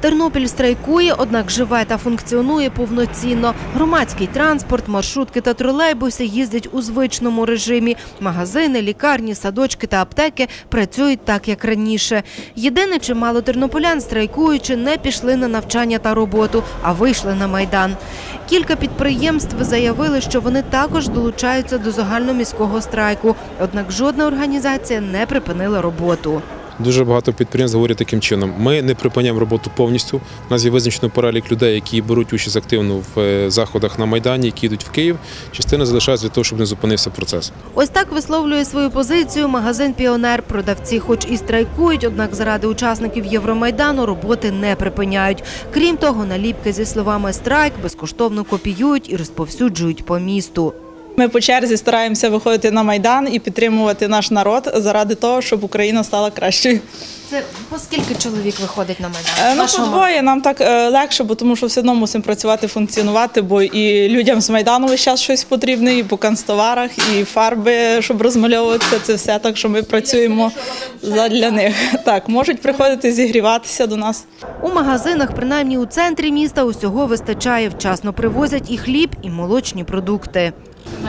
Тернопіль страйкує, однак живе та функціонує повноцінно. Громадський транспорт, маршрутки та тролейбуси їздять у звичному режимі. Магазини, лікарні, садочки та аптеки працюють так, як раніше. Єдине, чимало тернополян, страйкуючи, не пішли на навчання та роботу, а вийшли на майдан. Кілька підприємств заявили, що вони також долучаються до загальноміського страйку. Однак жодна організація не припинила роботу. Дуже багато підприємств говорять таким чином. Ми не припиняємо роботу повністю. У нас є визначено перелік людей, які беруть участь активно в е, заходах на Майдані, які йдуть в Київ. Частина залишається для того, щоб не зупинився процес. Ось так висловлює свою позицію магазин Піонер. Продавці, хоч і страйкують, однак заради учасників Євромайдану роботи не припиняють. Крім того, наліпки зі словами страйк безкоштовно копіюють і розповсюджують по місту. Ми по черзі стараємося виходити на майдан і підтримувати наш народ заради того, щоб Україна стала кращою. Це по скільки чоловік виходить на Е, Ну, по двоє нам так е, легше, бо тому що все одно мусимо працювати, функціонувати, бо і людям з майдану весь час щось потрібне, і по канцтоварах, і фарби, щоб розмальовуватися. Це все так, що ми працюємо задля них. Так, можуть приходити зігріватися до нас. У магазинах, принаймні у центрі міста, усього вистачає. Вчасно привозять і хліб, і молочні продукти.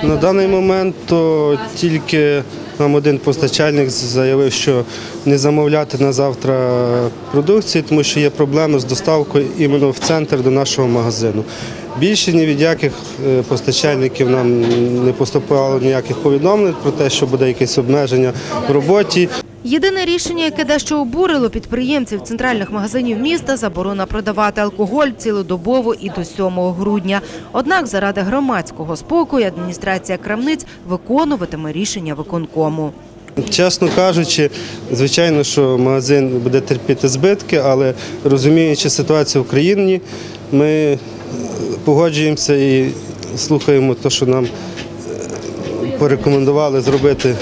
На даний момент то тільки нам один постачальник заявив, що не замовляти на завтра продукції, тому що є проблеми з доставкою іменно в центр до нашого магазину. Більше ні від яких е, постачальників нам не поступало ніяких повідомлень про те, що буде якесь обмеження в роботі. Єдине рішення, яке дещо обурило підприємців центральних магазинів міста – заборона продавати алкоголь цілодобово і до 7 грудня. Однак заради громадського спокою адміністрація крамниць виконуватиме рішення виконкому. Чесно кажучи, звичайно, що магазин буде терпіти збитки, але розуміючи ситуацію в країні, ми погоджуємося і слухаємо те, що нам е, порекомендували зробити,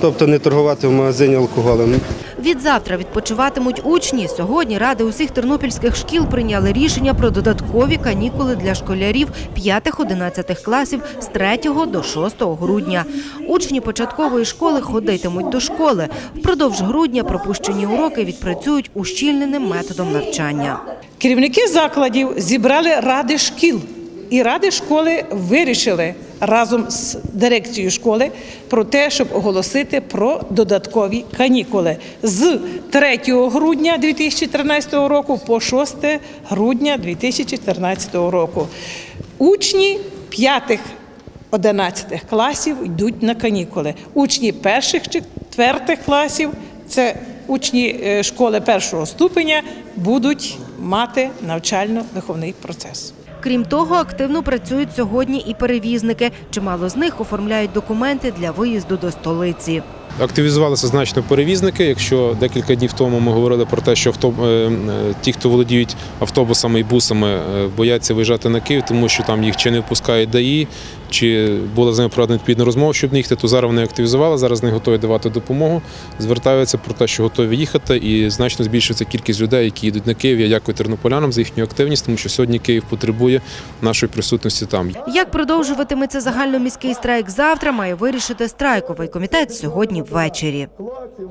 тобто не торгувати в магазині алкоголем. Відзавтра відпочиватимуть учні. Сьогодні ради усіх тернопільських шкіл прийняли рішення про додаткові канікули для школярів 5-11 класів з 3 до 6 грудня. Учні початкової школи ходитимуть до школи. Впродовж грудня пропущені уроки відпрацюють ущільненим методом навчання. Керівники закладів зібрали ради шкіл, і ради школи вирішили разом з дирекцією школи про те, щоб оголосити про додаткові канікули з 3 грудня 2013 року по 6 грудня 2014 року. Учні 5 11 класів йдуть на канікули. Учні перших четвертих класів це учні е, школи першого ступеня будуть мати навчально-виховний процес. Крім того, активно працюють сьогодні і перевізники. Чимало з них оформляють документи для виїзду до столиці. Активізувалися значно перевізники. Якщо декілька днів тому ми говорили про те, що авто... е, е, ті, хто володіють автобусами і бусами, е, бояться виїжджати на Київ, тому що там їх чи не впускають ДАІ, чи була з ними проведена відповідна розмова, щоб не їхати, то зараз вони активізували, зараз не готові давати допомогу. Звертаються про те, що готові їхати, і значно збільшується кількість людей, які їдуть на Київ. Я дякую тернополянам за їхню активність, тому що сьогодні Київ потребує нашої присутності там. Як продовжуватиметься загальноміський страйк завтра, має вирішити страйковий комітет сьогодні ввечері.